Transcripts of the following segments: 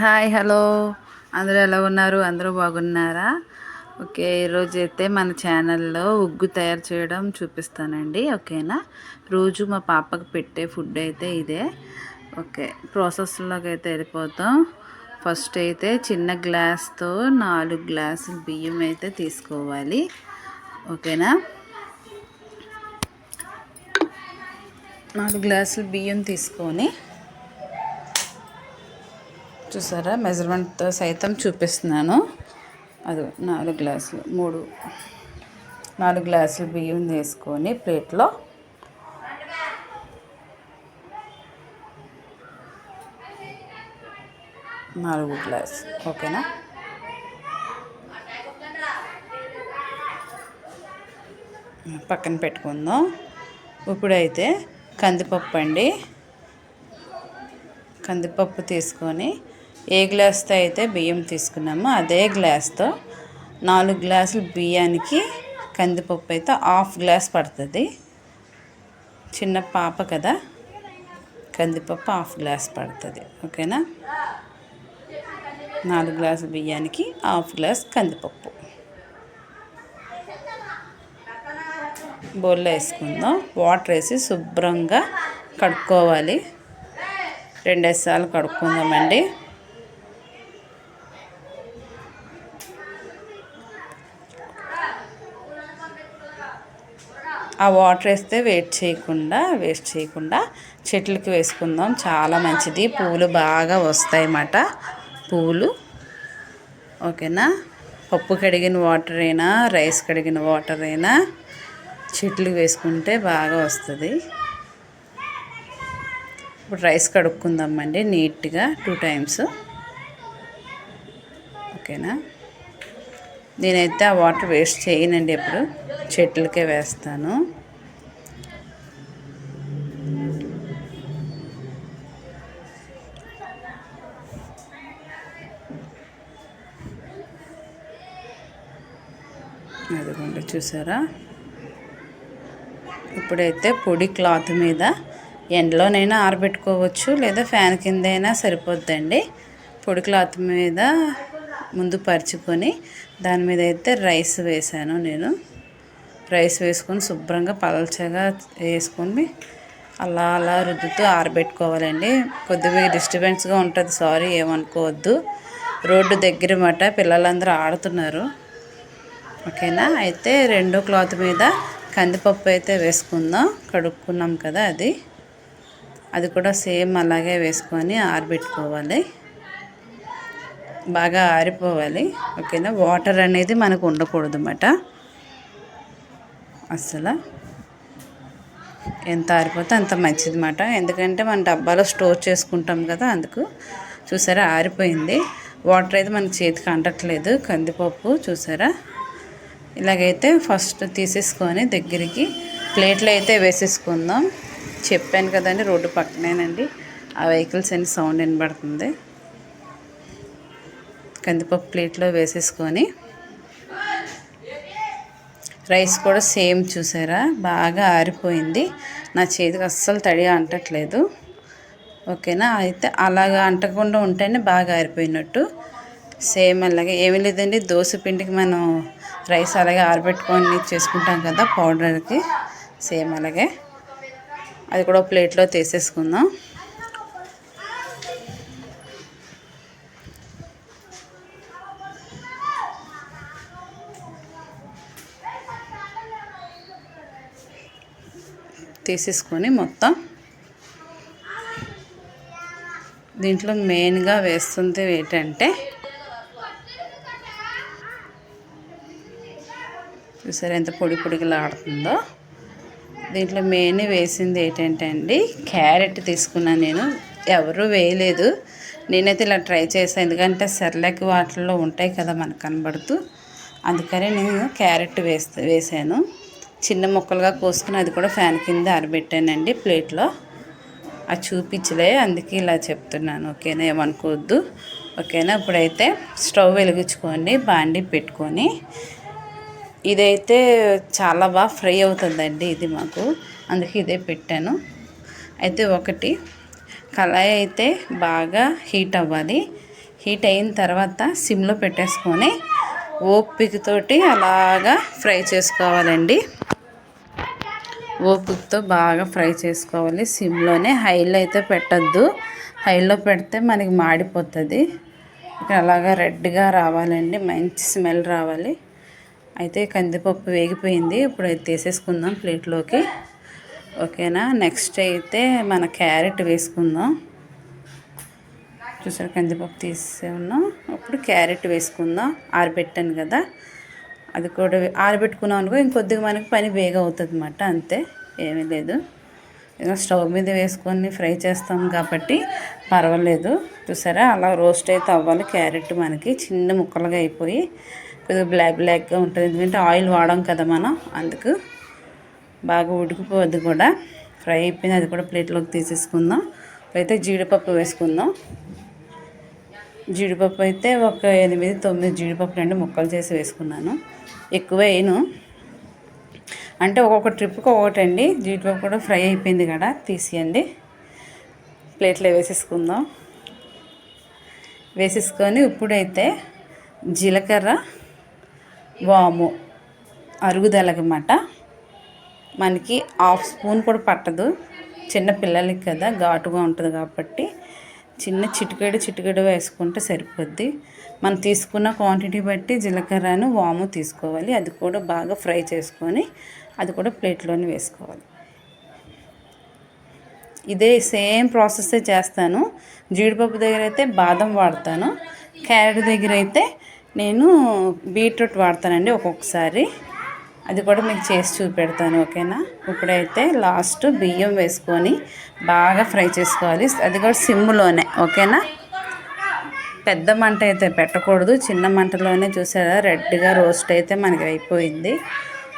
Hi hello. అందరూ ఎలా ఉన్నారు? అందరూ బాగున్నారా? ఓకే ఈరోజు అయితే మన ఛానల్లో ఉగ్గు తయారు చేయడం చూపిస్తానండి ఓకేనా? రోజు మా పాపకు పెట్టే ఫుడ్ అయితే ఇదే. ఓకే ప్రాసెస్లోకి అయితే వెళ్ళిపోతాం. ఫస్ట్ అయితే చిన్న గ్లాస్తో నాలుగు గ్లాసులు బియ్యం అయితే తీసుకోవాలి ఓకేనా? నాలుగు గ్లాసులు బియ్యం తీసుకొని చూసారా? మెజర్మెంట్తో సైతం చూపిస్తున్నాను. అది నాలుగు గ్లాసులు మూడు. నాలుగు గ్లాసులు బియ్యం వేసుకొని ప్లేట్లో నాలుగు గ్లాస్ ఓకేనా? పక్కన పెట్టుకుందాం. ఇప్పుడైతే కందిపప్పు అండి. కందిపప్పు తీసుకొని ఏ గ్లాస్తో అయితే బియ్యం తీసుకున్నామో అదే గ్లాస్తో నాలుగు గ్లాసులు బియ్యానికి కందిపప్పు అయితే హాఫ్ గ్లాస్ పడుతుంది. చిన్న పాప కదా కందిపప్పు హాఫ్ గ్లాస్ పడుతుంది. ఓకేనా? నాలుగు గ్లాసులు బియ్యానికి హాఫ్ గ్లాస్ కందిపప్పు. బౌల్లో వేసుకుందాం. వాటర్ వేసి శుభ్రంగా కడుక్కోవాలి. రెండేసార్లు సార్లు కడుక్కుందామండి. ఆ వాటర్ వేస్తే వెయిట్ చేయకుండా వేస్ట్ చేయకుండా చెట్లకి వేసుకుందాం. చాలా మంచిది. పువ్వులు బాగా వస్తాయి అన్నమాట పువ్వులు. ఓకేనా? పప్పు కడిగిన వాటర్ అయినా రైస్ కడిగిన వాటర్ అయినా చెట్లకు వేసుకుంటే బాగా వస్తుంది. ఇప్పుడు రైస్ కడుక్కుందామండి నీట్గా టూ టైమ్స్. ఓకేనా? నేనైతే ఆ వాటర్ వేస్ట్ చేయనండి ఎప్పుడు. చెట్లకే వేస్తాను. అదిగోండి చూసారా? ఇప్పుడైతే పొడి క్లాత్ మీద ఎండలోనైనా ఆరబెట్టుకోవచ్చు లేదా ఫ్యాన్ కింద అయినా సరిపోద్దండి. పొడి క్లాత్ మీద ముందు పరుచుకొని దాని మీద అయితే రైస్ వేసాను నేను. రైస్ వేసుకొని శుభ్రంగా పలచగా వేసుకొని అలా అలా రుద్దుతూ ఆరబెట్టుకోవాలండి. కొద్దిగా డిస్టర్బెన్స్గా ఉంటుంది సారీ ఏమనుకోవద్దు. రోడ్డు దగ్గర మాట పిల్లలందరూ ఆడుతున్నారు. ఓకేనా? అయితే రెండో క్లాత్ మీద కందిపప్పు అయితే వేసుకుందాం. కడుక్కున్నాం కదా అది. అది కూడా సేమ్ అలాగే వేసుకొని ఆరబెట్టుకోవాలి. బాగా ఆరిపోవాలి. ఓకేనా? వాటర్ అనేది మనకు ఉండకూడదు అన్నమాట అసలు ఎంత ఆరిపోతే అంత మంచిది మాట ఎందుకంటే మన డబ్బాలో స్టోర్ చేసుకుంటాం కదా అందుకు. చూసారా? ఆరిపోయింది. వాటర్ అయితే మనకి చేతికి అంటట్లేదు కందిపప్పు చూసారా? ఇలాగైతే ఫస్ట్ తీసేసుకొని దగ్గరికి ప్లేట్లు అయితే వేసేసుకుందాం. చెప్పాను కదండి రోడ్డు పక్కనేనండి. ఆ వెహికల్స్ అని సౌండ్ వినబడుతుంది. కందిపప్పు ప్లేట్లో వేసేసుకొని రైస్ కూడా సేమ్ చూసారా? బాగా ఆరిపోయింది. నా చేతికి అస్సలు తడి అంటట్లేదు. ఓకేనా? అయితే అలాగా అంటకుండా ఉంటేనే బాగా ఆరిపోయినట్టు. సేమ్ అలాగే ఏమీ లేదండి. దోశ పిండికి మనం రైస్ అలాగే ఆరబెట్టుకొని చేసుకుంటాం కదా పౌడర్కి. సేమ్ అలాగే. అది కూడా ప్లేట్లో తీసేసుకుందాం. తీసేసుకొని మొత్తం దీంట్లో మెయిన్గా వేస్తుంది ఏంటంటే చూసారు ఎంత పొడి పొడిగా ఆడుతుందో? దీంట్లో మెయిన్ వేసింది ఏంటంటే అండి క్యారెట్ తీసుకున్నాను నేను. ఎవరు వేయలేదు. నేనైతే ఇలా ట్రై చేసాను ఎందుకంటే సెర్లెక్ వాటిల్లో ఉంటాయి కదా మనకు కనబడుతూ. అందుకని నేను క్యారెట్ వేస్తా వేసాను. చిన్న ముక్కలుగా కోసుకుని అది కూడా ఫ్యాన్ కింద ఆరబెట్టానండి ప్లేట్లో. అది చూపించలే అందుకే ఇలా చెప్తున్నాను. ఓకేనా? ఏమనుకోవద్దు. ఓకేనా? ఇప్పుడైతే స్టవ్ వెలిగించుకొని బాండి పెట్టుకొని. ఇదైతే చాలా బాగా ఫ్రై అవుతుందండి ఇది మాకు. అందుకే ఇదే పెట్టాను. అయితే ఒకటి కళాయి అయితే బాగా హీట్ అవ్వాలి. హీట్ అయిన తర్వాత సిమ్లో పెట్టేసుకొని ఓపికతోటి అలాగా ఫ్రై చేసుకోవాలండి. ఓపికతో బాగా ఫ్రై చేసుకోవాలి. సిమ్లోనే హైలో అయితే పెట్టద్దు. హైలో పెడితే మనకి మాడిపోతుంది. ఇక్కడ అలాగా రెడ్గా రావాలండి. మంచి స్మెల్ రావాలి. అయితే కందిపప్పు వేగిపోయింది. ఇప్పుడు అయితే తీసేసుకుందాం ప్లేట్లోకి. ఓకేనా? నెక్స్ట్ అయితే మన క్యారెట్ వేసుకుందాం. చూసారు కందిపప్పు తీసే ఉన్నాం. అప్పుడు క్యారెట్ వేసుకుందాం. ఆరబెట్టాను కదా. అది కూడా ఆరబెట్టుకున్నాం అనుకో ఇంకొద్దిగా మనకి పని వేగ అవుతుంది అంతే. ఏమీ లేదు. ఏదో స్టవ్ మీద వేసుకొని ఫ్రై చేస్తాం కాబట్టి పర్వాలేదు. చూసారా? అలా రోస్ట్ అయితే అవ్వాలి. క్యారెట్ మనకి చిన్న ముక్కలుగా అయిపోయి కొద్దిగా బ్లాక్ బ్లాక్గా ఉంటుంది. ఎందుకంటే ఆయిల్ వాడాం కదా మనం. అందుకు బాగా ఉడికిపోద్ది కూడా. ఫ్రై అయిపోయింది. అది కూడా ప్లేట్లోకి తీసేసుకుందాం. అయితే జీడిపప్పు వేసుకుందాం. జీడిపప్పు అయితే ఒక ఎనిమిది తొమ్మిది జీడిపప్పు రెండు ముక్కలు చేసి వేసుకున్నాను. ఎక్కువ వేయను. అంటే ఒక్కొక్క ట్రిప్కి ఒకటి అండి జీడిపప్పు కూడా ఫ్రై అయిపోయింది కదా తీసేయండి. ప్లేట్లో వేసేసుకుందాం. వేసేసుకొని ఇప్పుడైతే జీలకర్ర వాము అరుగుదలకమాట మనకి హాఫ్ స్పూన్ కూడా పట్టదు. చిన్న పిల్లలకి కదా ఘాటుగా ఉంటుంది కాబట్టి చిన్న చిటికెడు చిటికెడు వేసుకుంటే సరిపోద్ది. మనం తీసుకున్న క్వాంటిటీ బట్టి జీలకర్రను వాము తీసుకోవాలి. అది కూడా బాగా ఫ్రై చేసుకొని అది కూడా ప్లేట్లోనే వేసుకోవాలి. ఇదే సేమ్ ప్రాసెస్ చేస్తాను. జీడిపప్పు దగ్గర అయితే బాదం వాడతాను. క్యారెట్ దగ్గర అయితే నేను బీట్రూట్ వాడతానండి ఒక్కొక్కసారి. అది కూడా మీకు చేసి చూపెడతాను ఓకేనా? ఇప్పుడైతే లాస్ట్ బియ్యం వేసుకొని బాగా ఫ్రై చేసుకోవాలి. అది కూడా సిమ్లోనే ఓకేనా? పెద్ద మంట అయితే పెట్టకూడదు. చిన్న మంటలోనే చూసారా? రెడ్గా రోస్ట్ అయితే మనకి అయిపోయింది.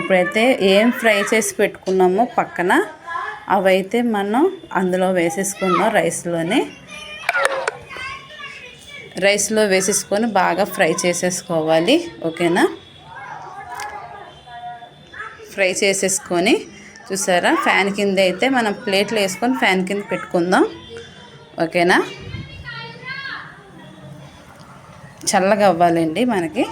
ఇప్పుడైతే ఏం ఫ్రై చేసి పెట్టుకున్నామో పక్కన అవైతే మనం అందులో వేసేసుకున్నాం రైస్లోనే. రైస్లో వేసేసుకొని బాగా ఫ్రై చేసేసుకోవాలి ఓకేనా? ఫ్రై చేసేసుకొని చూసారా? ఫ్యాన్ కింద అయితే మనం ప్లేట్లు వేసుకొని ఫ్యాన్ కింద పెట్టుకుందాం. ఓకేనా? చల్లగా అవ్వాలండి మనకి.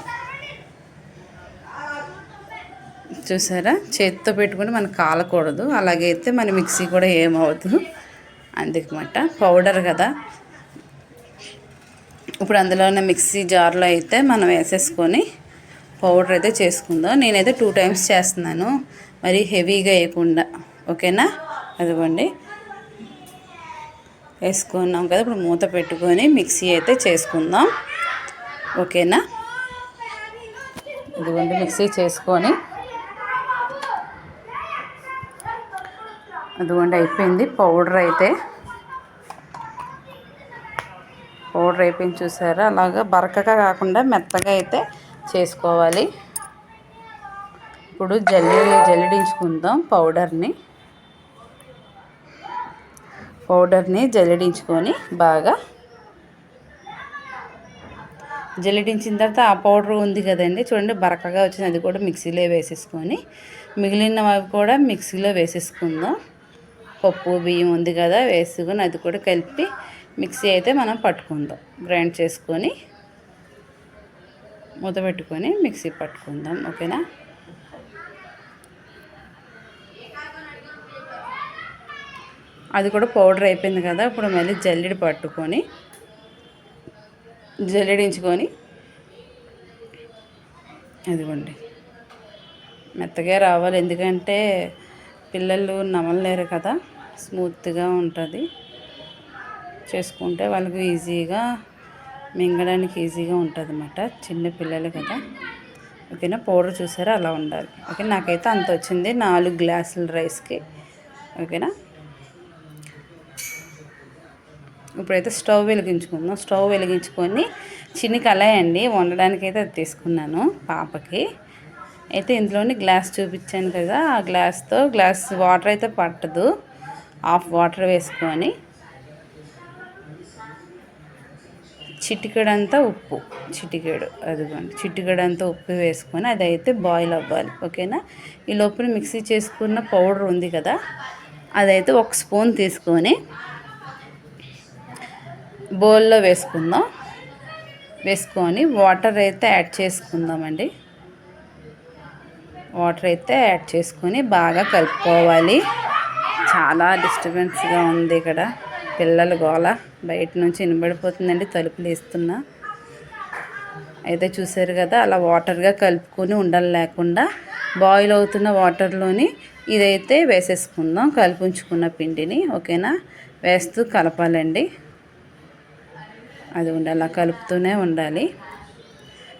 చూసారా? చేతితో పెట్టుకుంటే మనకు కాలకూడదు. అలాగైతే మన మిక్సీ కూడా ఏమవుతుంది అందుకమాట పౌడర్ కదా. ఇప్పుడు అందులో ఉన్న మిక్సీ జార్లో అయితే మనం వేసేసుకొని పౌడర్ అయితే చేసుకుందాం. నేనైతే టూ టైమ్స్ చేస్తున్నాను. మరి హెవీగా వేయకుండా. ఓకేనా? అదిగోండి. వేసుకున్నాం కదా ఇప్పుడు మూత పెట్టుకొని మిక్సీ అయితే చేసుకుందాం. ఓకేనా? ఇదిగోండి మిక్సీ చేసుకొని. అదిగోండి అయిపోయింది పౌడర్ అయితే. పౌడర్ అయిపోయింది చూసారా? అలాగా బరకగా కాకుండా మెత్తగా అయితే చేసుకోవాలి. ఇప్పుడు జల్లి జల్లడించుకుందాం పౌడర్ని. పౌడర్ని జల్లడించుకొని బాగా జల్లిడించిన తర్వాత ఆ పౌడర్ ఉంది కదండి చూడండి బరకగా వచ్చింది. అది కూడా మిక్సీలో వేసేసుకొని మిగిలినవి కూడా మిక్సీలో వేసేసుకుందాం. పప్పు బియ్యం ఉంది కదా వేసుకొని అది కూడా కలిపి మిక్సీ అయితే మనం పట్టుకుందాం. గ్రైండ్ చేసుకొని మూత పెట్టుకొని మిక్సీ పట్టుకుందాం ఓకేనా? అది కూడా పౌడర్ అయిపోయింది కదా ఇప్పుడు మళ్ళీ జల్లెడ పట్టుకొని జల్లెడించుకొని అదిగోండి. మెత్తగా రావాలి ఎందుకంటే పిల్లలు నమలలేరు కదా స్మూత్గా ఉంటుంది. చేసుకుంటే వాళ్ళకి ఈజీగా మింగడానికి ఈజీగా ఉంటుంది అన్నమాట చిన్న పిల్లలు కదా. ఓకేనా? పౌడర్ చూసారా? అలా ఉండాలి. ఓకే నాకైతే అంత వచ్చింది. నాలుగు గ్లాసుల రైస్కి. ఓకేనా? ఇప్పుడైతే స్టవ్ వెలిగించుకుందాం. స్టవ్ వెలిగించుకొని చిన్న కళాయి అండి. వండడానికి అయితే అది తీసుకున్నాను పాపకి. అయితే ఇందులోని గ్లాస్ చూపించాను కదా. ఆ గ్లాస్తో గ్లాస్ వాటర్ అయితే పట్టదు. హాఫ్ వాటర్ వేసుకొని. చిటికెడంతా ఉప్పు చిటికెడు అదిగోండి. చిటికెడంతా ఉప్పు వేసుకొని అది అయితే బాయిల్ అవ్వాలి ఓకేనా? ఈ లోపల మిక్సీ చేసుకున్న పౌడర్ ఉంది కదా అదైతే ఒక స్పూన్ తీసుకొని బౌల్లో వేసుకుందాం. వేసుకొని వాటర్ అయితే యాడ్ చేసుకుందామండి. వాటర్ అయితే యాడ్ చేసుకొని బాగా కలుపుకోవాలి. చాలా డిస్టర్బెన్స్గా ఉంది ఇక్కడ. పిల్లల గోల బయట నుంచి వినబడిపోతుందండి తలుపులు వేస్తున్నా. అయితే చూసారు కదా అలా వాటర్గా కలుపుకొని ఉండాలి లేకుండా బాయిల్ అవుతున్న వాటర్లోని ఇదైతే వేసేసుకుందాం కలిపి ఉంచుకున్న పిండిని ఓకేనా? వేస్తూ కలపాలండి. అది ఉండాలి అలా కలుపుతూనే ఉండాలి.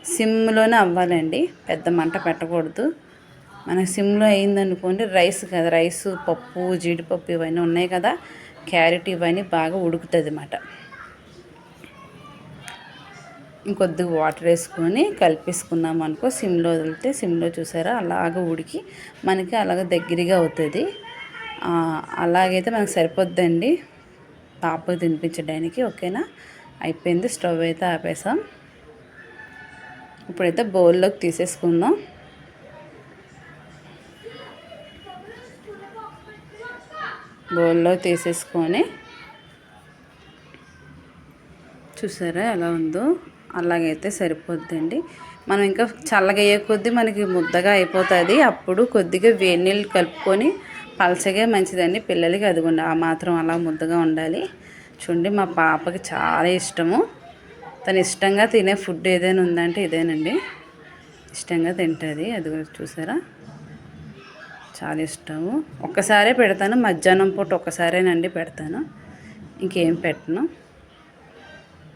సిమ్లోనే అవ్వాలండి పెద్ద మంట పెట్టకూడదు. మనకు సిమ్లో అయిందనుకోండి రైస్ కదా రైస్ పప్పు జీడిపప్పు ఇవన్నీ ఉన్నాయి కదా క్యారెట్ ఇవన్నీ బాగా ఉడుకుతుంది అన్నమాట ఇంకొద్దిగా వాటర్ వేసుకొని కలిపేసుకున్నాం అనుకో సిమ్లో వదిలితే సిమ్లో చూసారా అలాగ ఉడికి మనకి అలాగ దగ్గరగా అవుతుంది. అలాగైతే మనకు సరిపోద్దండి. పాపకు తినిపించడానికి ఓకేనా? అయిపోయింది స్టవ్ అయితే ఆపేసాం. ఇప్పుడైతే బౌల్లోకి తీసేసుకుందాం. బౌల్లో తీసేసుకొని చూసారా ఎలా ఉందో? అలాగైతే సరిపోద్దండి. మనం ఇంకా చల్లగయ్యే కొద్దీ మనకి ముద్దగా అయిపోతుంది. అప్పుడు కొద్దిగా వేడి నీళ్ళు కలుపుకొని పలచగా మంచిదండి. పిల్లలకి అది ఆ మాత్రం అలా ముద్దగా ఉండాలి. చూడండి మా పాపకి చాలా ఇష్టము. తను ఇష్టంగా తినే ఫుడ్ ఏదైనా ఉందంటే ఇదేనండి. ఇష్టంగా తింటుంది. అది చూసారా? చాలా ఇష్టము. ఒక్కసారే పెడతాను. మధ్యాహ్నం పూట ఒక్కసారేనండి పెడతాను. ఇంకేం పెట్టను.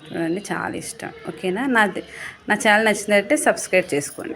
చూడండి చాలా ఇష్టం. ఓకేనా? నా నా ఛానల్ నచ్చినట్టే సబ్స్క్రైబ్ చేసుకోండి.